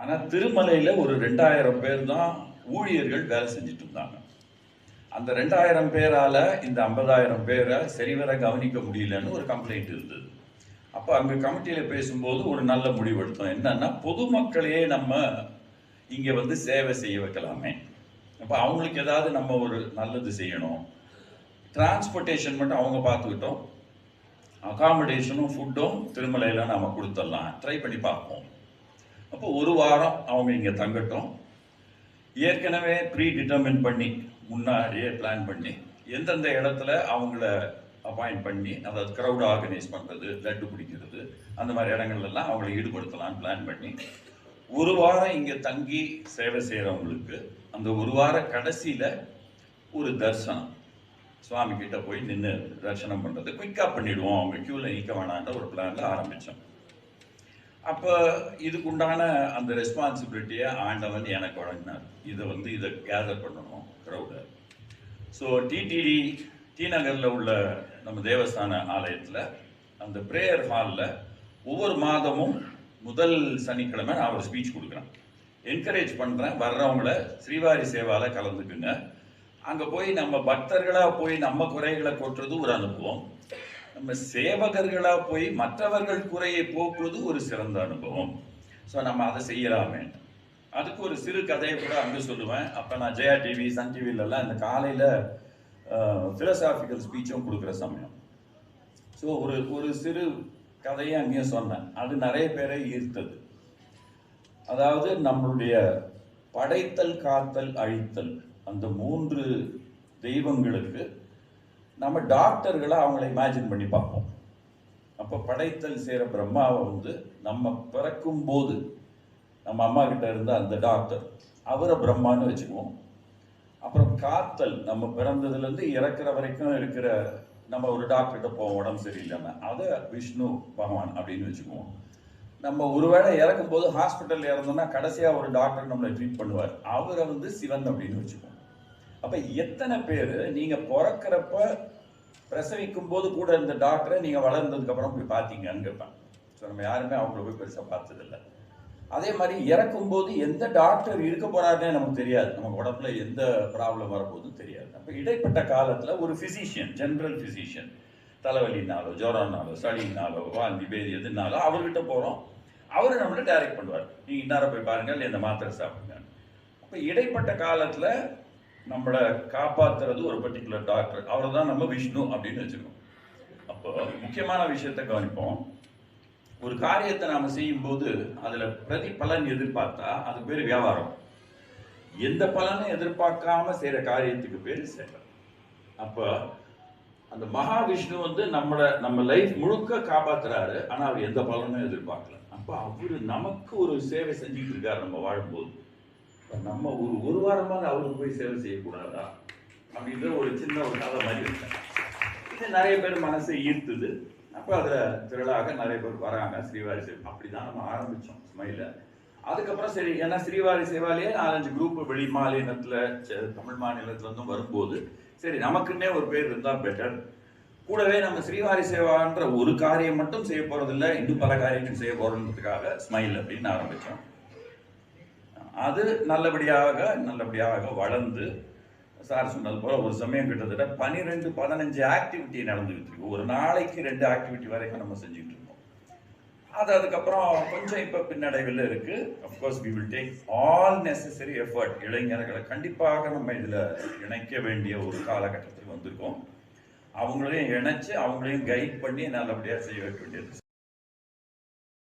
ஆனால் திருமலையில் ஒரு ரெண்டாயிரம் பேர் தான் ஊழியர்கள் வேலை செஞ்சுட்டு இருந்தாங்க. அந்த ரெண்டாயிரம் பேரால் இந்த ஐம்பதாயிரம் பேரை சரிவர கவனிக்க முடியலன்னு ஒரு கம்ப்ளைண்ட் இருந்தது. அப்போ அங்கே கமிட்டியில் பேசும்போது ஒரு நல்ல முடிவு எடுத்தோம் என்னன்னா பொதுமக்களையே நம்ம இங்கே வந்து சேவை செய்ய வைக்கலாமே. அப்போ அவங்களுக்கு ஏதாவது நம்ம ஒரு நல்லது செய்யணும். டிரான்ஸ்போர்ட்டேஷன் மட்டும் அவங்க பார்த்துக்கிட்டோம். அகாமடேஷனும் ஃபுட்டும் திருமலையில் நம்ம கொடுத்துடலாம். ட்ரை பண்ணி பார்ப்போம். அப்போ ஒரு வாரம் அவங்க இங்கே தங்கட்டும். ஏற்கனவே ப்ரீ டிட்டர்மின் பண்ணி முன்னாடியே பிளான் பண்ணி எந்தெந்த இடத்துல அவங்கள அப்பாயிண்ட் பண்ணி அதாவது க்ரௌட் ஆர்கனைஸ் பண்ணுறது லட்டு பிடிக்கிறது அந்த மாதிரி இடங்கள்லாம் அவங்களை ஈடுபடுத்தலாம்னு பிளான் பண்ணி ஒரு வாரம் இங்கே தங்கி சேவை செய்கிறவங்களுக்கு அந்த ஒரு வார கடைசியில் ஒரு தரிசனம். சுவாமி கிட்ட போய் நின்று தரிசனம் பண்ணுறது குயிக்காக பண்ணிடுவோம். அவங்க க்யூவில் நிற்க வேணான்ற ஒரு பிளானில் ஆரம்பித்தோம் அப்போ இதுக்குண்டான அந்த ரெஸ்பான்சிபிலிட்டியை ஆண்டவன் எனக்கு வழங்கினார். இதை வந்து இதை கேதர் பண்ணணும் க்ரௌடை ஸோ டிடிடி டி நகரில் உள்ள நம்ம தேவஸ்தான ஆலயத்தில் அந்த ப்ரேயர் ஹாலில் ஒவ்வொரு மாதமும் முதல் சனிக்கிழமை நான் ஒரு ஸ்பீச் கொடுக்குறேன். என்கரேஜ் பண்ணுறேன் வர்றவங்கள ஸ்ரீவாரி சேவால கலந்துக்குங்க. அங்கே போய் நம்ம பக்தர்களாக போய் நம்ம குறைகளை கொட்டுறது ஒரு அனுபவம். நம்ம சேவகர்களாக போய் மற்றவர்கள் குறையை போக்குவது ஒரு சிறந்த அனுபவம். ஸோ நம்ம அதை செய்யலாமே. அதுக்கு ஒரு சிறு கதையை கூட அங்கே சொல்லுவேன். அப்போ நான் ஜெயா டிவி சன் டிவிலெல்லாம் இந்த காலையில் ஃபிலசாபிக்கல் ஸ்பீச்சும் கொடுக்குற சமயம். ஸோ ஒரு ஒரு சிறு கதையை அங்கேயும் சொன்னேன். அது நிறைய பேரை ஈர்த்தது. அதாவது நம்மளுடைய படைத்தல் காத்தல் அழித்தல் அந்த மூன்று தெய்வங்களுக்கு நம்ம டாக்டர்களை அவங்கள இமேஜின் பண்ணி பார்ப்போம். அப்போ படைத்தல் செய்கிற பிரம்மாவை வந்து நம்ம பிறக்கும் போது நம்ம அம்மா கிட்ட இருந்த அந்த டாக்டர் அவரை பிரம்மான்னு வச்சுக்குவோம். அப்புறம் காத்தல் நம்ம பிறந்ததுலேருந்து இறக்குற வரைக்கும் இருக்கிற நம்ம ஒரு டாக்டர்கிட்ட போவோம் உடம்பு சரியில்லைன்னா அதை விஷ்ணு பகவான் அப்படின்னு வச்சுக்குவோம். நம்ம ஒருவேளை இறக்கும் போது ஹாஸ்பிட்டலில் இறந்தோம்னா கடைசியாக ஒரு டாக்டர் நம்மளை ட்ரீட் பண்ணுவார். அவரை வந்து சிவன் அப்படின்னு வச்சுக்குவோம். அப்போ எத்தனை பேர் நீங்கள் பிறக்கிறப்ப பிரசவிக்கும் போது கூட இந்த டாக்டரை நீங்கள் வளர்ந்ததுக்கப்புறம் போய் பார்த்தீங்கன்னு கேட்பேன் ஸோ நம்ம யாருமே அவங்கள போய் பெருசாக பார்த்ததில்லை. அதே மாதிரி இறக்கும்போது எந்த டாக்டர் இருக்க போறாருன்னே நமக்கு தெரியாது. நமக்கு உடம்புல எந்த ப்ராப்ளம் வரப்போதும் தெரியாது. அப்போ இடைப்பட்ட காலத்தில் ஒரு ஃபிசிஷியன் ஜென்ரல் ஃபிசிஷியன் தலைவலினாலோ ஜுரம்னாலோ சளினாலோ வாந்தி பேதி எதுனாலோ அவர்கிட்ட போகிறோம் அவர் நம்மளை டைரக்ட் பண்ணுவார். நீங்கள் இன்னார போய் பாருங்கள் இல்லை இந்த மாத்திரை சாப்பிடுங்க அப்போ இடைப்பட்ட காலத்தில் நம்மளை காப்பாத்துறது ஒரு பர்டிகுலர் டாக்டர் அவரை தான் நம்ம விஷ்ணு அப்படின்னு வச்சுக்கோம் அப்போ முக்கியமான விஷயத்தை கவனிப்போம். ஒரு காரியத்தை நாம் செய்யும்போது அதில் பிரதிபலன் எதிர்பார்த்தா அது பேர் வியாபாரம். எந்த பலனும் எதிர்பார்க்காம செய்கிற காரியத்துக்கு பேர் சேவை அப்போ அந்த மகாவிஷ்ணு வந்து நம்மளை நம்ம லைஃப் முழுக்க காப்பாத்துறாரு ஆனால் அவர் எந்த பலனும் எதிர்பார்க்கல. அப்போ அவர் நமக்கு ஒரு சேவை செஞ்சுட்டு இருக்காரு நம்ம வாழும்போது. நம்ம ஒரு ஒரு வாரமாக அவருக்கு போய் சேவை செய்யக்கூடாதா? அப்படின்ற ஒரு சின்ன ஒரு கதை மாதிரி இருக்கேன் இது நிறைய பேர் மனசை ஈர்த்துது. அப்போ அதில் திரளாக நிறைய பேர் வராங்க. ஸ்ரீவாரி சேவை. அப்படி தான் நம்ம ஆரம்பித்தோம் ஸ்மைல. அதுக்கப்புறம் சரி ஏன்னா ஸ்ரீவாரி சேவாலேயே நாலஞ்சு குரூப் வெளி மாநிலத்தில் தமிழ் மாநிலத்துலேருந்தும் வரும்போது சரி நமக்குன்னே ஒரு பேர் இருந்தால் பெட்டர் கூடவே நம்ம ஸ்ரீவாரி சேவான்ற ஒரு காரியம் மட்டும் செய்ய போகிறதில்ல இன்னும் பல காரியங்கள் செய்ய போகிறோன்றதுக்காக ஸ்மைல் அப்படின்னு ஆரம்பித்தோம் அது நல்லபடியாக நல்லபடியாக வளர்ந்து சார் சொன்னது போல ஒரு சமயம் கிட்டத்தட்ட பன்னிரெண்டு பதினஞ்சு ஆக்டிவிட்டி நடந்துகிட்டு இருக்கு ஒரு நாளைக்கு ரெண்டு ஆக்டிவிட்டி வரைக்கும் நம்ம செஞ்சுட்டு இருக்கோம் அது அதுக்கப்புறம் கொஞ்சம் இப்போ பின்னடைவில் இருக்கு. Of course we will take all necessary effort இளைஞர்களை கண்டிப்பாக நம்ம இதில் இணைக்க வேண்டிய ஒரு காலகட்டத்தில் வந்திருக்கோம். அவங்களையும் இணைச்சு அவங்களையும் கைட் பண்ணி நல்லபடியாக செய்ய வைக்க வேண்டியது.